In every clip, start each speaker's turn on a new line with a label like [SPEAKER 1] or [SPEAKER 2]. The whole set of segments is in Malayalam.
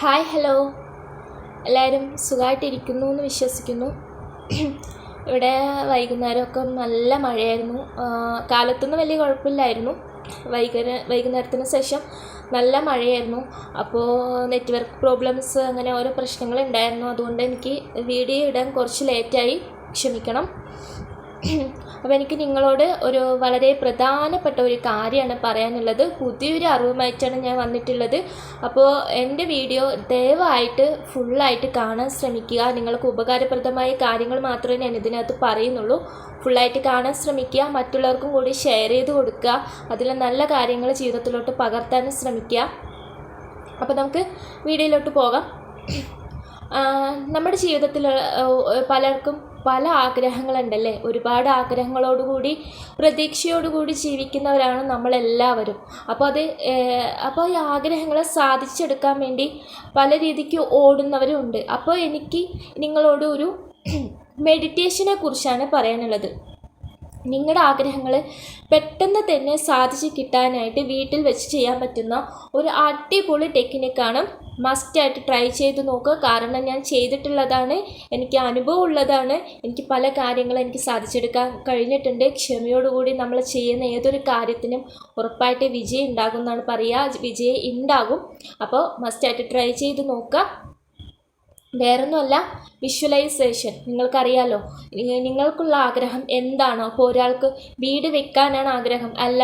[SPEAKER 1] Hi hello. എല്ലാവരും സുഖമായിട്ടിരിക്കുന്നു എന്ന് വിശ്വസിക്കുന്നു. ഇവിടെ വൈകുന്നേരമൊക്കെ നല്ല മഴയായിരുന്നു. കാലത്തൊന്നും വലിയ കുഴപ്പമില്ലായിരുന്നു. വൈകുന്നേരം വൈകുന്നേരത്തിന് ശേഷം നല്ല മഴയായിരുന്നു. അപ്പോൾ നെറ്റ്വർക്ക് പ്രോബ്ലംസ് അങ്ങനെ ഓരോ പ്രശ്നങ്ങളുണ്ടായിരുന്നു. അതുകൊണ്ട് എനിക്ക് വീഡിയോ ഇടാൻ കുറച്ച് ലേറ്റായി ക്ഷമിക്കണം. അപ്പോൾ എനിക്ക് നിങ്ങളോട് ഒരു വളരെ പ്രധാനപ്പെട്ട ഒരു കാര്യമാണ് പറയാനുള്ളത്. പുതിയൊരു അറിവുമായിട്ടാണ് ഞാൻ വന്നിട്ടുള്ളത്. അപ്പോൾ എന്റെ വീഡിയോ ദയവായിട്ട് ഫുള്ളായിട്ട് കാണാൻ ശ്രമിക്കുക. നിങ്ങൾക്ക് ഉപകാരപ്രദമായ കാര്യങ്ങൾ മാത്രമേ ഞാൻ ഇതിനകത്ത് പറയുന്നുള്ളൂ. ഫുള്ളായിട്ട് കാണാൻ ശ്രമിക്കുക. മറ്റുള്ളവർക്കും കൂടി ഷെയർ ചെയ്ത് കൊടുക്കുക. അതിൽ നല്ല കാര്യങ്ങൾ ജീവിതത്തിലോട്ട് പകർത്താനും ശ്രമിക്കുക. അപ്പോൾ നമുക്ക് വീഡിയോയിലോട്ട് പോകാം. നമ്മുടെ ജീവിതത്തിൽ പലർക്കും പല ആഗ്രഹങ്ങളുണ്ടല്ലേ? ഒരുപാട് ആഗ്രഹങ്ങളോടുകൂടി പ്രതീക്ഷയോടുകൂടി ജീവിക്കുന്നവരാണ് നമ്മളെല്ലാവരും. അപ്പോൾ അത് അപ്പോൾ ഈ ആഗ്രഹങ്ങളെ സാധിച്ചെടുക്കാൻ വേണ്ടി പല രീതിക്ക് ഓടുന്നവരും ഉണ്ട് അപ്പോൾ എനിക്ക് നിങ്ങളോട് ഒരു മെഡിറ്റേഷനെ കുറിച്ചാണ് പറയാനുള്ളത്. നിങ്ങളുടെ ആഗ്രഹങ്ങൾ പെട്ടെന്ന് തന്നെ സാധിച്ച് കിട്ടാനായിട്ട് വീട്ടിൽ വെച്ച് ചെയ്യാൻ പറ്റുന്ന ഒരു അടിപൊളി ടെക്നിക്കാണ് മസ്റ്റായിട്ട് ട്രൈ ചെയ്ത് നോക്കുക കാരണം ഞാൻ ചെയ്തിട്ടുള്ളതാണ് എനിക്ക് അനുഭവം ഉള്ളതാണ്. എനിക്ക് പല കാര്യങ്ങളും എനിക്ക് സാധിച്ചെടുക്കാൻ കഴിഞ്ഞിട്ടുണ്ട്. ക്ഷമയോടുകൂടി നമ്മൾ ചെയ്യുന്ന ഏതൊരു കാര്യത്തിനും ഉറപ്പായിട്ട് വിജയം ഉണ്ടാകും എന്നാണ് പറയുക. വിജയം ഉണ്ടാകും. അപ്പോൾ മസ്റ്റായിട്ട് ട്രൈ ചെയ്ത് നോക്കുക. വേറൊന്നുമല്ല വിഷ്വലൈസേഷൻ നിങ്ങൾക്കറിയാലോ നിങ്ങൾക്കുള്ള ആഗ്രഹം എന്താണോ അപ്പോൾ ഒരാൾക്ക് വീട് വെക്കാനാണ് ആഗ്രഹം. അല്ല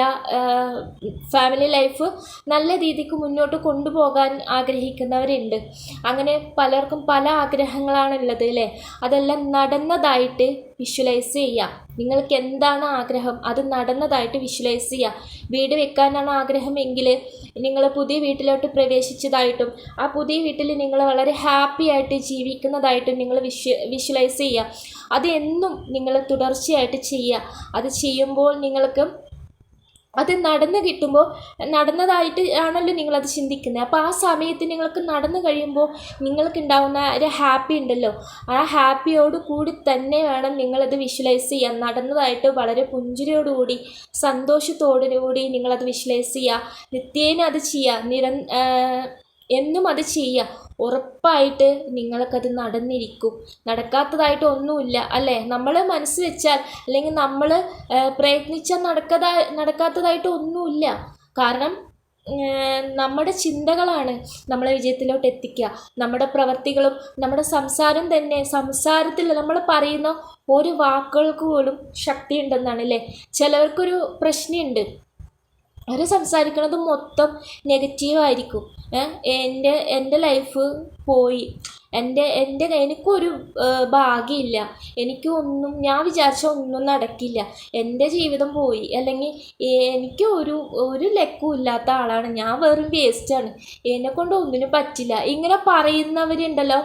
[SPEAKER 1] ഫാമിലി ലൈഫ് നല്ല രീതിക്ക് മുന്നോട്ട് കൊണ്ടുപോകാൻ ആഗ്രഹിക്കുന്നവരുണ്ട്. അങ്ങനെ പലർക്കും പല ആഗ്രഹങ്ങളാണുള്ളത് അല്ലേ? അതെല്ലാം നടന്നതായിട്ട് വിഷ്വലൈസ് ചെയ്യാം. നിങ്ങൾക്ക് എന്താണ് ആഗ്രഹം? അത് നടന്നതായിട്ട് വിഷ്വലൈസ് ചെയ്യുക വീട് വെക്കാനാണ് ആഗ്രഹമെങ്കിൽ നിങ്ങൾ പുതിയ വീട്ടിലോട്ട് പ്രവേശിച്ചതായിട്ടും ആ പുതിയ വീട്ടിൽ നിങ്ങൾ വളരെ ഹാപ്പി ആയിട്ട് ജീവിക്കുന്നതായിട്ടും നിങ്ങൾ വിഷ്വ വിഷ്വലൈസ് ചെയ്യുക. അത് എന്നും നിങ്ങൾ തുടർച്ചയായിട്ട് ചെയ്യുക. അത് ചെയ്യുമ്പോൾ നിങ്ങൾക്ക് അത് നടന്ന് കിട്ടുമ്പോൾ നടന്നതായിട്ട് ആണല്ലോ നിങ്ങളത് ചിന്തിക്കുന്നത്. അപ്പോൾ ആ സമയത്ത് നിങ്ങൾക്ക് നടന്നു കഴിയുമ്പോൾ നിങ്ങൾക്കുണ്ടാവുന്ന ഒരു ഹാപ്പി ഉണ്ടല്ലോ. ആ ഹാപ്പിയോട് കൂടി തന്നെ വേണം നിങ്ങളത് വിഷ്വലൈസ് ചെയ്യാൻ. നടന്നതായിട്ട് വളരെ പുഞ്ചിരിയോടുകൂടി സന്തോഷത്തോടു കൂടി നിങ്ങളത് വിഷ്വലൈസ് ചെയ്യുക. നിത്യേന അത് ചെയ്യുക. നിര എന്നും അത് ചെയ്യുക ഉറപ്പായിട്ട് നിങ്ങൾക്കത് നടന്നിരിക്കും. നടക്കാത്തതായിട്ട് ഒന്നുമില്ല അല്ലേ? നമ്മൾ മനസ്സ് വെച്ചാൽ അല്ലെങ്കിൽ നമ്മൾ പ്രയത്നിച്ചാൽ നടക്കതാ നടക്കാത്തതായിട്ട് ഒന്നുമില്ല. കാരണം നമ്മുടെ ചിന്തകളാണ് നമ്മളെ വിജയത്തിലോട്ട് എത്തിക്കുക. നമ്മുടെ പ്രവർത്തികളും നമ്മുടെ സംസാരം തന്നെ സംസാരത്തിൽ നമ്മൾ പറയുന്ന ഓരോ വാക്കുകൾക്ക് പോലും ശക്തിയുണ്ടെന്നാണ് അല്ലേ? ചിലവർക്കൊരു പ്രശ്നമുണ്ട്. അവർ സംസാരിക്കുന്നത് മൊത്തം നെഗറ്റീവായിരിക്കും എന്റെ എന്റെ ലൈഫ് പോയി. എന്റെ എന്റെ എനിക്കൊരു ഭാഗ്യമില്ല. എനിക്ക് ഒന്നും ഞാൻ വിചാരിച്ച ഒന്നും നടക്കില്ല. എന്റെ ജീവിതം പോയി. അല്ലെങ്കിൽ എനിക്ക് ഒരു ഒരു ലക്കും ഇല്ലാത്ത ആളാണ്. ഞാൻ വെറും വേസ്റ്റാണ് എന്നെക്കൊണ്ട് ഒന്നിനും പറ്റില്ല. ഇങ്ങനെ പറയുന്നവരുണ്ടല്ലോ.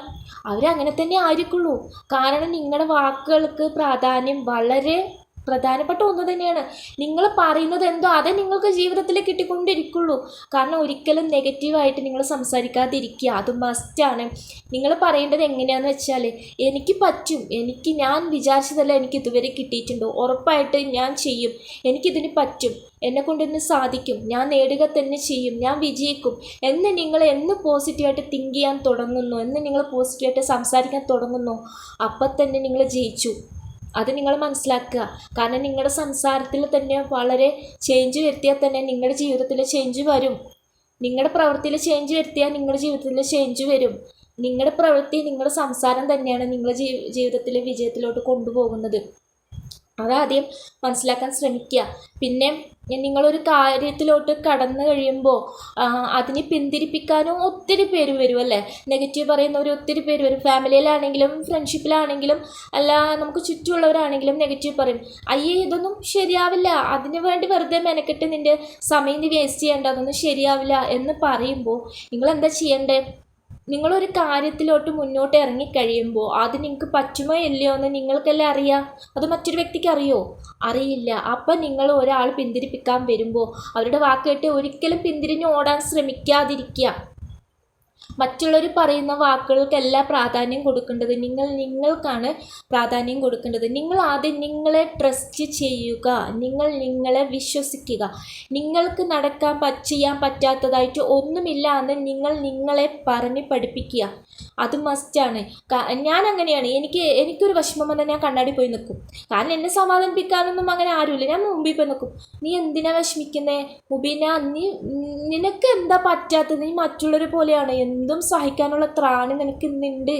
[SPEAKER 1] അവരങ്ങനെ തന്നെ ആയിരിക്കുള്ളൂ. കാരണം നിങ്ങളുടെ വാക്കുകൾക്ക് പ്രാധാന്യം വളരെ പ്രധാനപ്പെട്ട ഒന്ന് തന്നെയാണ്. നിങ്ങൾ പറയുന്നത് എന്തോ അതേ നിങ്ങൾക്ക് ജീവിതത്തിൽ കിട്ടിക്കൊണ്ടിരിക്കുള്ളൂ. കാരണം ഒരിക്കലും നെഗറ്റീവായിട്ട് നിങ്ങൾ സംസാരിക്കാതിരിക്കുക അത് മസ്റ്റാണ് നിങ്ങൾ പറയേണ്ടത് എങ്ങനെയാണെന്ന് വെച്ചാൽ എനിക്ക് പറ്റും എനിക്ക് ഞാൻ വിചാരിച്ചതല്ല എനിക്ക് ഇതുവരെ കിട്ടിയിട്ടുണ്ടോ. ഉറപ്പായിട്ട് ഞാൻ ചെയ്യും എനിക്കിതിന് പറ്റും എന്നെ കൊണ്ടിന്ന് സാധിക്കും ഞാൻ നേടുക തന്നെ ചെയ്യും ഞാൻ വിജയിക്കും. എന്ന് നിങ്ങൾ എന്ന് പോസിറ്റീവായിട്ട് തിങ്ക് ചെയ്യാൻ തുടങ്ങുന്നു എന്ന് നിങ്ങൾ പോസിറ്റീവായിട്ട് സംസാരിക്കാൻ തുടങ്ങുന്നു അപ്പം തന്നെ നിങ്ങൾ ജയിച്ചു. അത് നിങ്ങൾ മനസ്സിലാക്കുക. കാരണം നിങ്ങളുടെ സംസാരത്തിൽ തന്നെ വളരെ ചേഞ്ച് വരുത്തിയാൽ തന്നെ നിങ്ങളുടെ ജീവിതത്തിൽ ചേഞ്ച് വരും. നിങ്ങളുടെ പ്രവൃത്തിയിൽ ചേഞ്ച് വരുത്തിയാൽ നിങ്ങളുടെ ജീവിതത്തിൽ ചേഞ്ച് വരും. നിങ്ങളുടെ പ്രവൃത്തി നിങ്ങളുടെ സംസാരം തന്നെയാണ് നിങ്ങളുടെ ജീവിതത്തിലെ വിജയത്തിലോട്ട് കൊണ്ടുപോകുന്നത്. അതാദ്യം മനസ്സിലാക്കാൻ ശ്രമിക്കുക. പിന്നെ നിങ്ങളൊരു കാര്യത്തിലോട്ട് കടന്നു കഴിയുമ്പോൾ അതിനെ പിന്തിരിപ്പിക്കാനും ഒത്തിരി പേര് വരും അല്ലേ? നെഗറ്റീവ് പറയുന്നവർ ഒത്തിരി പേര് വരും. ഫാമിലിയിലാണെങ്കിലും ഫ്രണ്ട്ഷിപ്പിലാണെങ്കിലും അല്ല നമുക്ക് ചുറ്റുമുള്ളവരാണെങ്കിലും നെഗറ്റീവ് പറയും. അയ്യേ ഇതൊന്നും ശരിയാവില്ല. അതിനു വേണ്ടി വെറുതെ മെനക്കെട്ട് നിന്റെ സമയം നീ വേസ്റ്റ് ചെയ്യേണ്ട. അതൊന്നും ശരിയാവില്ല എന്ന് പറയുമ്പോൾ നിങ്ങൾ എന്താ ചെയ്യേണ്ടത് നിങ്ങളൊരു കാര്യത്തിലോട്ട് മുന്നോട്ട് ഇറങ്ങിക്കഴിയുമ്പോൾ അത് നിങ്ങൾക്ക് പറ്റുമോ ഇല്ലയോ എന്ന് നിങ്ങൾക്കല്ലേ അറിയാം. അത് മറ്റൊരു വ്യക്തിക്ക് അറിയോ? അറിയില്ല. അപ്പം നിങ്ങൾ ഒരാൾ പിന്തിരിപ്പിക്കാൻ വരുമ്പോൾ അവരുടെ വാക്കേട്ട് ഒരിക്കലും പിന്തിരിഞ്ഞ് ഓടാൻ ശ്രമിക്കാതിരിക്കുക. മറ്റുള്ളവർ പറയുന്ന വാക്കുകൾക്കല്ല പ്രാധാന്യം കൊടുക്കേണ്ടത് നിങ്ങൾ നിങ്ങൾക്കാണ് പ്രാധാന്യം കൊടുക്കേണ്ടത്. നിങ്ങൾ ആദ്യം നിങ്ങളെ ട്രസ്റ്റ് ചെയ്യുക. നിങ്ങൾ നിങ്ങളെ വിശ്വസിക്കുക. നിങ്ങൾക്ക് നടക്കാൻ ചെയ്യാൻ പറ്റാത്തതായിട്ട് ഒന്നുമില്ല എന്ന് നിങ്ങൾ നിങ്ങളെ പറഞ്ഞ് പഠിപ്പിക്കുക. അത് മസ്റ്റാണ് ഞാൻ അങ്ങനെയാണ് എനിക്ക് എനിക്കൊരു വിഷമം വന്നാൽ ഞാൻ കണ്ണാടി പോയി നിൽക്കും കാരണം എന്നെ സമാധാനിപ്പിക്കാനൊന്നും അങ്ങനെ ആരുമില്ല. ഞാൻ മുമ്പിൽ പോയി നിൽക്കും നീ എന്തിനാ വിഷമിക്കുന്നേ? മുബീന നീ നിനക്ക് എന്താ പറ്റാത്തത്? നീ മറ്റുള്ളവരെ പോലെയാണ്. എന്തും സഹിക്കാനുള്ള ത്രാണി നിനക്ക് ഇന്നുണ്ട്.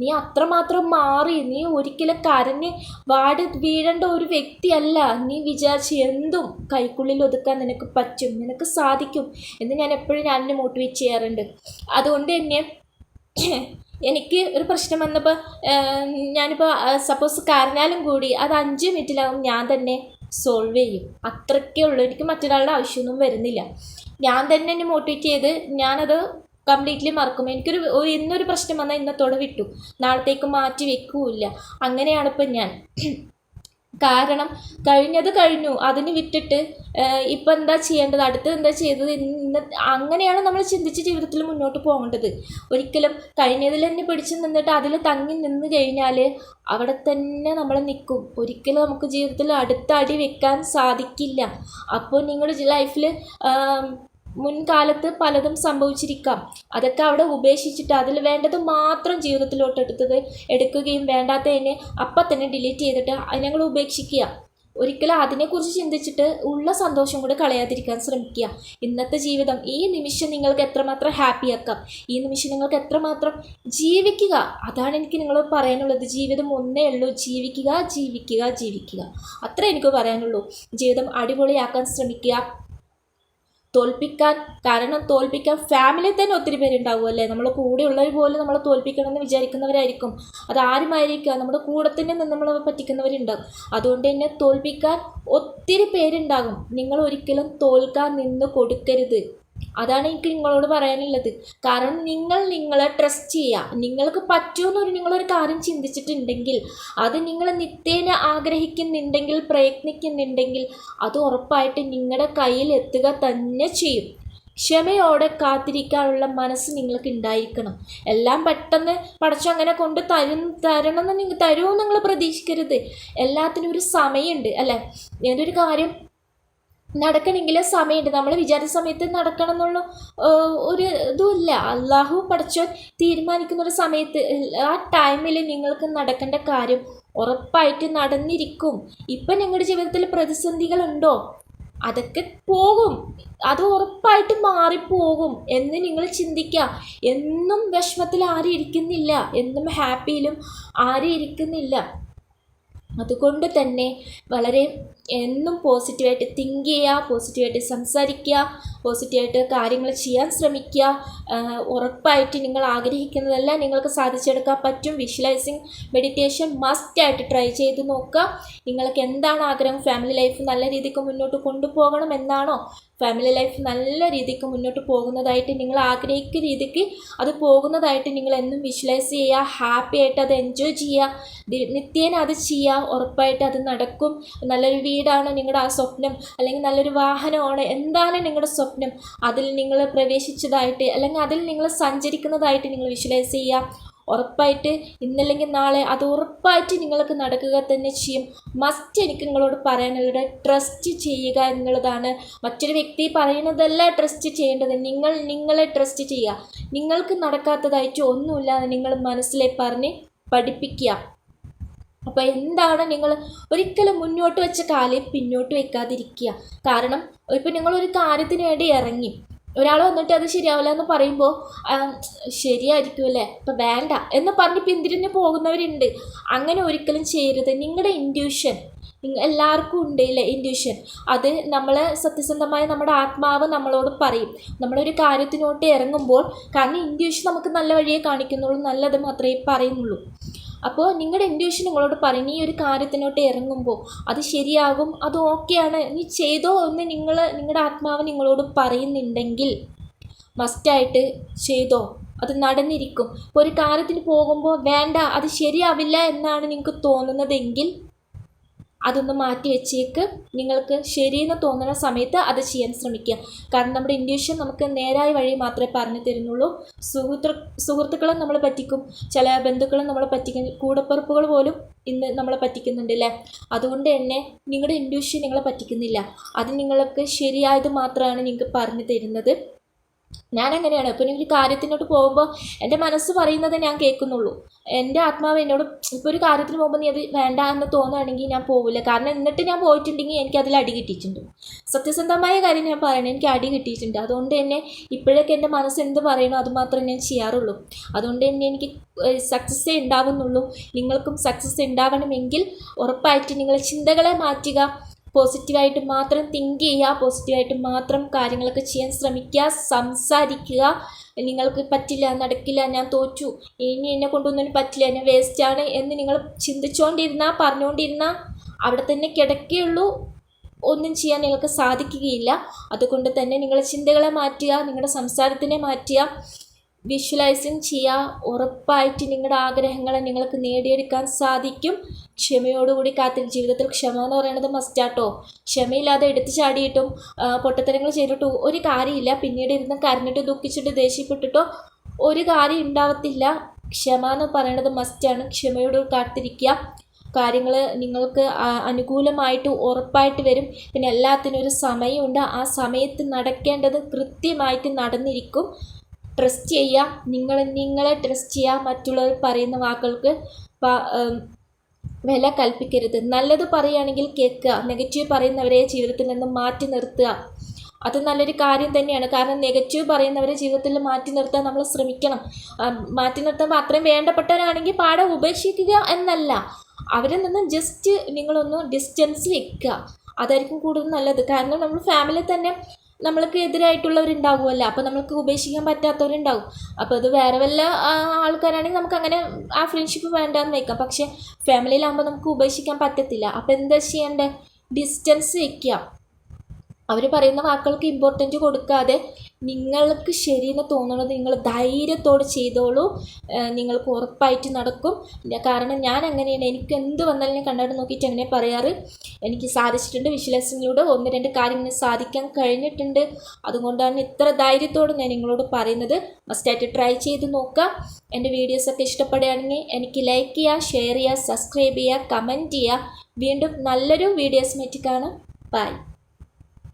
[SPEAKER 1] നീ അത്രമാത്രം മാറി. നീ ഒരിക്കലും കരഞ്ഞ് വാട് വീഴേണ്ട ഒരു വ്യക്തിയല്ല. നീ വിചാരിച്ച് എന്തും കൈക്കുള്ളിൽ ഒതുക്കാൻ നിനക്ക് പറ്റും. നിനക്ക് സാധിക്കും. എന്ന് ഞാൻ എപ്പോഴും ഞാൻ മോട്ടിവേറ്റ് ചെയ്യാറുണ്ട്. അതുകൊണ്ട് തന്നെ എനിക്ക് ഒരു പ്രശ്നം വന്നപ്പോൾ ഞാനിപ്പോൾ സപ്പോസ് കരഞ്ഞാലും കൂടി അത് അഞ്ച് മിനിറ്റിലാവും ഞാൻ തന്നെ സോൾവ് ചെയ്യും. അത്രയ്ക്കേ ഉള്ളൂ. എനിക്ക് മറ്റൊരാളുടെ ആവശ്യമൊന്നും വരുന്നില്ല. ഞാൻ തന്നെ എന്നെ മോട്ടിവേറ്റ് ചെയ്ത് ഞാനത് കംപ്ലീറ്റ്ലി മറക്കും. എനിക്കൊരു ഇന്നൊരു പ്രശ്നം വന്നാൽ ഇന്നത്തോടെ വിട്ടു. നാളത്തേക്ക് മാറ്റി വെക്കൂല്ല. അങ്ങനെയാണിപ്പോൾ ഞാൻ. കാരണം കഴിഞ്ഞത് കഴിഞ്ഞു. അതിന് വിട്ടിട്ട് ഇപ്പം എന്താ ചെയ്യേണ്ടത്? അടുത്തത് എന്താ ചെയ്തത്? ഇന്ന് അങ്ങനെയാണ് നമ്മൾ ചിന്തിച്ച് ജീവിതത്തിൽ മുന്നോട്ട് പോകേണ്ടത്. ഒരിക്കലും കഴിഞ്ഞതിൽ തന്നെ പിടിച്ച് നിന്നിട്ട് അതിൽ തങ്ങി നിന്ന് കഴിഞ്ഞാൽ അവിടെ തന്നെ നമ്മൾ നിൽക്കും ഒരിക്കലും നമുക്ക് ജീവിതത്തിൽ അടുത്ത അടി വെക്കാൻ സാധിക്കില്ല. അപ്പോൾ നിങ്ങളുടെ ലൈഫിൽ മുൻകാലത്ത് പലതും സംഭവിച്ചിരിക്കാം. അതൊക്കെ അവിടെ ഉപേക്ഷിച്ചിട്ട് അതിൽ വേണ്ടത് മാത്രം ജീവിതത്തിലോട്ട് എടുത്തത് എടുക്കുകയും വേണ്ടാത്തതിനെ അപ്പം തന്നെ ഡിലീറ്റ് ചെയ്തിട്ട് അതിനങ്ങൾ ഉപേക്ഷിക്കുക. ഒരിക്കലും അതിനെക്കുറിച്ച് ചിന്തിച്ചിട്ട് ഉള്ള സന്തോഷം കൂടെ കളയാതിരിക്കാൻ ശ്രമിക്കുക. ഇന്നത്തെ ജീവിതം ഈ നിമിഷം നിങ്ങൾക്ക് എത്രമാത്രം ഹാപ്പിയാക്കാം ഈ നിമിഷം നിങ്ങൾക്ക് എത്രമാത്രം ജീവിക്കുക? അതാണ് എനിക്ക് നിങ്ങളോട് പറയാനുള്ളത്. ജീവിതം ഒന്നേ ഉള്ളൂ. ജീവിക്കുക ജീവിക്കുക ജീവിക്കുക. അത്ര എനിക്ക് പറയാനുള്ളൂ. ജീവിതം അടിപൊളിയാക്കാൻ ശ്രമിക്കുക. തോൽപ്പിക്കാൻ കാരണം തോൽപ്പിക്കാൻ ഫാമിലി തന്നെ ഒത്തിരി പേരുണ്ടാവും അല്ലേ? നമ്മളെ കൂടെയുള്ളവർ പോലും നമ്മളെ തോൽപ്പിക്കണം എന്ന് വിചാരിക്കുന്നവരായിരിക്കും. അത് ആരുമായിരിക്കാം? നമ്മുടെ കൂടെ തന്നെ നിന്ന് നമ്മളെ പറ്റിക്കുന്നവരുണ്ടാകും അതുകൊണ്ട് തന്നെ തോൽപ്പിക്കാൻ ഒത്തിരി പേരുണ്ടാകും. നിങ്ങൾ ഒരിക്കലും തോൽക്കാൻ നിന്ന് കൊടുക്കരുത്. അതാണ് എനിക്ക് നിങ്ങളോട് പറയാനുള്ളത്. കാരണം നിങ്ങൾ നിങ്ങളെ ട്രസ്റ്റ് ചെയ്യുക നിങ്ങൾക്ക് പറ്റുമെന്നൊരു നിങ്ങളൊരു കാര്യം ചിന്തിച്ചിട്ടുണ്ടെങ്കിൽ അത് നിങ്ങൾ നിത്യേന ആഗ്രഹിക്കുന്നുണ്ടെങ്കിൽ പ്രയത്നിക്കുന്നുണ്ടെങ്കിൽ അത് ഉറപ്പായിട്ട് നിങ്ങളുടെ കയ്യിൽ എത്തുക തന്നെ ചെയ്യും. ക്ഷമയോടെ കാത്തിരിക്കാനുള്ള മനസ്സ് നിങ്ങൾക്ക് ഉണ്ടായിരിക്കണം. എല്ലാം പെട്ടെന്ന് പടച്ചു അങ്ങനെ കൊണ്ട് തരും തരണമെന്ന് നിങ്ങൾ തരുമെന്ന് നിങ്ങൾ പ്രതീക്ഷിക്കരുത്. എല്ലാത്തിനും ഒരു സമയമുണ്ട് അല്ലേ? ഏതൊരു കാര്യം നടക്കണമെങ്കിൽ സമയമുണ്ട് നമ്മൾ വിചാരിച്ച സമയത്ത് നടക്കണം എന്നുള്ള ഒരു ഇതുമില്ല അള്ളാഹു പഠിച്ചോൻ തീരുമാനിക്കുന്ന ഒരു സമയത്ത് ആ ടൈമിൽ നിങ്ങൾക്ക് നടക്കേണ്ട കാര്യം ഉറപ്പായിട്ട് നടന്നിരിക്കും. ഇപ്പം നിങ്ങളുടെ ജീവിതത്തിൽ പ്രതിസന്ധികളുണ്ടോ? അതൊക്കെ പോകും. അത് ഉറപ്പായിട്ട് മാറിപ്പോകും. എന്ന് നിങ്ങൾ ചിന്തിക്കുക എന്നും വിഷമത്തിൽ ആരും ഇരിക്കുന്നില്ല. എന്നും ഹാപ്പിയിലും ആരും ഇരിക്കുന്നില്ല. അതുകൊണ്ട് തന്നെ വളരെ എന്നും പോസിറ്റീവായിട്ട് തിങ്ക് ചെയ്യുക പോസിറ്റീവായിട്ട് സംസാരിക്കുക പോസിറ്റീവായിട്ട് കാര്യങ്ങൾ ചെയ്യാൻ ശ്രമിക്കുക. ഉറപ്പായിട്ട് നിങ്ങൾ ആഗ്രഹിക്കുന്നതെല്ലാം നിങ്ങൾക്ക് സാധിച്ചെടുക്കാൻ പറ്റും. വിഷ്വലൈസിങ് മെഡിറ്റേഷൻ മസ്റ്റ് ആയിട്ട് ട്രൈ ചെയ്ത് നോക്കുക. നിങ്ങൾക്ക് എന്താണ് ആഗ്രഹം? ഫാമിലി ലൈഫ് നല്ല രീതിക്ക് മുന്നോട്ട് കൊണ്ടുപോകണം എന്നാണോ? ഫാമിലി ലൈഫ് നല്ല രീതിക്ക് മുന്നോട്ട് പോകുന്നതായിട്ട് നിങ്ങൾ ആഗ്രഹിക്കുന്ന രീതിക്ക് അത് പോകുന്നതായിട്ട് നിങ്ങൾ എന്നും വിഷ്വലൈസ് ചെയ്യുക. ഹാപ്പി ആയിട്ട് അത് എൻജോയ് ചെയ്യുക. നിത്യേന അത് ചെയ്യുക. ഉറപ്പായിട്ട് അത് നടക്കും. നല്ലൊരു വീടാണ് നിങ്ങളുടെ ആ സ്വപ്നം. അല്ലെങ്കിൽ നല്ലൊരു വാഹനമാണ്. എന്താണ് നിങ്ങളുടെ സ്വപ്നം? അതിൽ നിങ്ങൾ പ്രവേശിച്ചതായിട്ട് അല്ലെങ്കിൽ അതിൽ നിങ്ങൾ സഞ്ചരിക്കുന്നതായിട്ട് നിങ്ങൾ വിഷ്വലൈസ് ചെയ്യുക ഉറപ്പായിട്ട് ഇന്നല്ലെങ്കിൽ നാളെ അത് ഉറപ്പായിട്ട് നിങ്ങൾക്ക് നടക്കുക തന്നെ ചെയ്യും. മസ്റ്റ് എനിക്ക് നിങ്ങളോട് പറയാനുള്ളത് ട്രസ്റ്റ് ചെയ്യുക എന്നുള്ളതാണ്. മറ്റൊരു വ്യക്തി പറയുന്നതല്ല ട്രസ്റ്റ് ചെയ്യേണ്ടത്. നിങ്ങൾ നിങ്ങളെ ട്രസ്റ്റ് ചെയ്യുക. നിങ്ങൾക്ക് നടക്കാത്തതായിട്ട് ഒന്നുമില്ലാതെ നിങ്ങൾ മനസ്സിലെ പറഞ്ഞ് പഠിപ്പിക്കുക. അപ്പോൾ എന്താണ് നിങ്ങൾ ഒരിക്കലും മുന്നോട്ട് വെച്ച കാലിൽ പിന്നോട്ട് വെക്കാതിരിക്കുക. കാരണം ഇപ്പം നിങ്ങളൊരു കാര്യത്തിന് വേണ്ടി ഇറങ്ങി. ഒരാൾ വന്നിട്ട് അത് ശരിയാവില്ല എന്ന് പറയുമ്പോൾ ശരിയായിരിക്കും അല്ലേ? അപ്പം വേണ്ട. എന്ന് പറഞ്ഞ് പിന്തിരിഞ്ഞ് പോകുന്നവരുണ്ട്. അങ്ങനെ ഒരിക്കലും ചെയ്യരുത്. നിങ്ങളുടെ ഇൻഡ്യൂഷൻ എല്ലാവർക്കും ഉണ്ട് ഇല്ലേ ഇൻഡ്യൂഷൻ അത് നമ്മൾ സത്യസന്ധമായി നമ്മുടെ ആത്മാവ് നമ്മളോട് പറയും. നമ്മളൊരു കാര്യത്തിനോട്ട് ഇറങ്ങുമ്പോൾ കാരണം ഇൻഡ്യൂഷൻ നമുക്ക് നല്ല വഴിയെ കാണിക്കുന്നുള്ളൂ. നല്ലത് മാത്രമേ പറയുന്നുള്ളൂ. അപ്പോൾ നിങ്ങളുടെ ഇൻഡ്യൂഷൻ നിങ്ങളോട് പറയും ഈ ഒരു കാര്യത്തിനോട്ട് ഇറങ്ങുമ്പോൾ അത് ശരിയാകും അത് ഓക്കെയാണ് നീ ചെയ്തോ എന്ന് നിങ്ങൾ നിങ്ങളുടെ ആത്മാവ് നിങ്ങളോട് പറയുന്നുണ്ടെങ്കിൽ മസ്റ്റായിട്ട് ചെയ്തോ അത് നടന്നിരിക്കും. ഒരു കാര്യത്തിന് പോകുമ്പോൾ വേണ്ട അത് ശരിയാവില്ല എന്നാണ് നിങ്ങൾക്ക് തോന്നുന്നതെങ്കിൽ അതൊന്ന് മാറ്റി വെച്ചേക്ക്. നിങ്ങൾക്ക് ശരിയെന്ന് തോന്നുന്ന സമയത്ത് അത് ചെയ്യാൻ ശ്രമിക്കുക. കാരണം നമ്മുടെ ഇൻഡ്യൂഷൻ നമുക്ക് നേരായ വഴി മാത്രമേ പറഞ്ഞു തരുന്നുള്ളൂ. സുഹൃത്തു സുഹൃത്തുക്കളെ നമ്മൾ പറ്റിക്കും. ചില ബന്ധുക്കളെ നമ്മളെ പറ്റിക്കും. കൂടപ്പിറപ്പുകൾ പോലും ഇന്ന് നമ്മളെ പറ്റിക്കുന്നുണ്ടല്ലേ അതുകൊണ്ട് തന്നെ നിങ്ങളുടെ ഇൻഡ്യൂഷൻ നിങ്ങളെ പറ്റിക്കുന്നില്ല. അത് നിങ്ങൾക്ക് ശരിയായത് മാത്രമാണ് നിങ്ങൾക്ക് പറഞ്ഞു തരുന്നത്. ഞാൻ അങ്ങനെയാണ് ഇപ്പം ഒരു കാര്യത്തിനോട്ട് പോകുമ്പോൾ എന്റെ മനസ്സ് പറയുന്നത് ഞാൻ കേൾക്കുന്നുള്ളൂ. എന്റെ ആത്മാവ് എന്നോട് ഇപ്പോൾ ഒരു കാര്യത്തിന് പോകുമ്പോൾ നീ അത് വേണ്ട എന്ന് തോന്നുകയാണെങ്കിൽ ഞാൻ പോവില്ല. കാരണം എന്നിട്ട് ഞാൻ പോയിട്ടുണ്ടെങ്കിൽ എനിക്ക് അതിൽ അടി കിട്ടിയിട്ടുണ്ട്. സത്യസന്ധമായ കാര്യം ഞാൻ പറയണേ എനിക്ക് അടി കിട്ടിയിട്ടുണ്ട്. അതുകൊണ്ട് തന്നെ ഇപ്പോഴൊക്കെ എന്റെ മനസ്സ് എന്ത് പറയണോ അത് മാത്രമേ ഞാൻ ചെയ്യാറുള്ളൂ. അതുകൊണ്ട് തന്നെ എനിക്ക് സക്സസ്സേ ഉണ്ടാവുന്നുള്ളൂ. നിങ്ങൾക്കും സക്സസ് ഉണ്ടാവണമെങ്കിൽ ഉറപ്പായിട്ട് നിങ്ങളെ ചിന്തകളെ മാറ്റുക. പോസിറ്റീവായിട്ട് മാത്രം തിങ്ക് ചെയ്യുക പോസിറ്റീവായിട്ട് മാത്രം കാര്യങ്ങളൊക്കെ ചെയ്യാൻ ശ്രമിക്കുക സംസാരിക്കുക. നിങ്ങൾക്ക് പറ്റില്ല നടക്കില്ല ഞാൻ തോറ്റു. ഇനി എന്നെ കൊണ്ടൊന്നും പറ്റില്ല എന്നെ വേസ്റ്റാണ് എന്ന് നിങ്ങൾ ചിന്തിച്ചുകൊണ്ടിരുന്നാൽ പറഞ്ഞുകൊണ്ടിരുന്നാൽ അവിടെ തന്നെ കിടക്കുകയുള്ളൂ ഒന്നും ചെയ്യാൻ നിങ്ങൾക്ക് സാധിക്കുകയില്ല. അതുകൊണ്ട് തന്നെ നിങ്ങളുടെ ചിന്തകളെ മാറ്റുക നിങ്ങളുടെ സംസാരത്തിനെ മാറ്റുക. വിഷ്വലൈസിങ് ചെയ്യുക ഉറപ്പായിട്ട് നിങ്ങളുടെ ആഗ്രഹങ്ങളെ നിങ്ങൾക്ക് നേടിയെടുക്കാൻ സാധിക്കും. ക്ഷമയോടുകൂടി കാത്തിരി. ജീവിതത്തിൽ ക്ഷമ എന്ന് പറയുന്നത് മസ്റ്റാട്ടോ ക്ഷമയില്ലാതെ എടുത്തു ചാടിയിട്ടും പൊട്ടത്തരങ്ങൾ ചെയ്തിട്ടും ഒരു കാര്യമില്ല. പിന്നീട് ഇരുന്ന് കരഞ്ഞിട്ട് ദുഃഖിച്ചിട്ട് ദേഷ്യപ്പെട്ടിട്ടോ ഒരു കാര്യം ഉണ്ടാവത്തില്ല. ക്ഷമ എന്ന് പറയുന്നത് മസ്റ്റാണ് ക്ഷമയോട് കാത്തിരിക്കുക. കാര്യങ്ങൾ നിങ്ങൾക്ക് അനുകൂലമായിട്ട് ഉറപ്പായിട്ട് വരും. പിന്നെ എല്ലാത്തിനും ഒരു സമയമുണ്ട്. ആ സമയത്ത് നടക്കേണ്ടത് കൃത്യമായിട്ട് നടന്നിരിക്കും. ട്രസ്റ്റ് ചെയ്യുക നിങ്ങൾ നിങ്ങളെ ട്രസ്റ്റ് ചെയ്യുക മറ്റുള്ളവർ പറയുന്ന വാക്കുകൾക്ക് വില കൽപ്പിക്കരുത്. നല്ലത് പറയുകയാണെങ്കിൽ കേൾക്കുക. നെഗറ്റീവ് പറയുന്നവരെ ജീവിതത്തിൽ നിന്ന് മാറ്റി നിർത്തുക. അത് നല്ലൊരു കാര്യം തന്നെയാണ്. കാരണം നെഗറ്റീവ് പറയുന്നവരെ ജീവിതത്തിൽ മാറ്റി നിർത്താൻ നമ്മൾ ശ്രമിക്കണം. മാറ്റി നിർത്തുമ്പോൾ അത്രയും വേണ്ടപ്പെട്ടവരാണെങ്കിൽ പാടെ ഉപേക്ഷിക്കുക എന്നല്ല. അവരിൽ നിന്ന് ജസ്റ്റ് നിങ്ങളൊന്ന് ഡിസ്റ്റൻസ് വെക്കുക അതായിരിക്കും കൂടുതൽ നല്ലത്. കാരണം നമ്മൾ ഫാമിലി തന്നെ നമ്മൾക്ക് എതിരായിട്ടുള്ളവരുണ്ടാകുമല്ലോ അപ്പോൾ നമുക്ക് ഉപേക്ഷിക്കാൻ പറ്റാത്തവരുണ്ടാവും. അപ്പോൾ അത് വേറെ വല്ല ആൾക്കാരാണെങ്കിൽ നമുക്ക് അങ്ങനെ ആ ഫ്രണ്ട്ഷിപ്പ് വേണ്ടാന്ന് വെക്കാം. പക്ഷേ ഫാമിലിയിലാകുമ്പോൾ നമുക്ക് ഉപേക്ഷിക്കാൻ പറ്റത്തില്ല. അപ്പോൾ എന്താ ചെയ്യേണ്ടത് ഡിസ്റ്റൻസ് വയ്ക്കുക അവർ പറയുന്ന വാക്കുകൾക്ക് ഇമ്പോർട്ടന്റ് കൊടുക്കാതെ നിങ്ങൾക്ക് ശരിയെന്ന് തോന്നുന്നത് നിങ്ങൾ ധൈര്യത്തോടെ ചെയ്തോളൂ. നിങ്ങൾക്ക് ഉറപ്പായിട്ട് നടക്കും. കാരണം ഞാൻ അങ്ങനെയാണ്. എനിക്ക് എന്ത് വന്നാലും ഞാൻ കണ്ടിട്ട് നോക്കിയിട്ട് അങ്ങനെ പറയാറ്. എനിക്ക് സാധിച്ചിട്ടുണ്ട് വിശ്വാസത്തിലൂടെ ഒന്ന് രണ്ട് കാര്യങ്ങൾ സാധിക്കാൻ കഴിഞ്ഞിട്ടുണ്ട്. അതുകൊണ്ടാണ് ഇത്ര ധൈര്യത്തോടെ ഞാൻ നിങ്ങളോട് പറയുന്നത്. മസ്റ്റായിട്ട് ട്രൈ ചെയ്ത് നോക്കുക. എന്റെ വീഡിയോസൊക്കെ ഇഷ്ടപ്പെടുകയാണെങ്കിൽ എനിക്ക് ലൈക്ക് ചെയ്യുക ഷെയർ ചെയ്യുക സബ്സ്ക്രൈബ് ചെയ്യുക കമന്റ് ചെയ്യുക. വീണ്ടും നല്ലൊരു വീഡിയോസ് കാണാം. ബൈ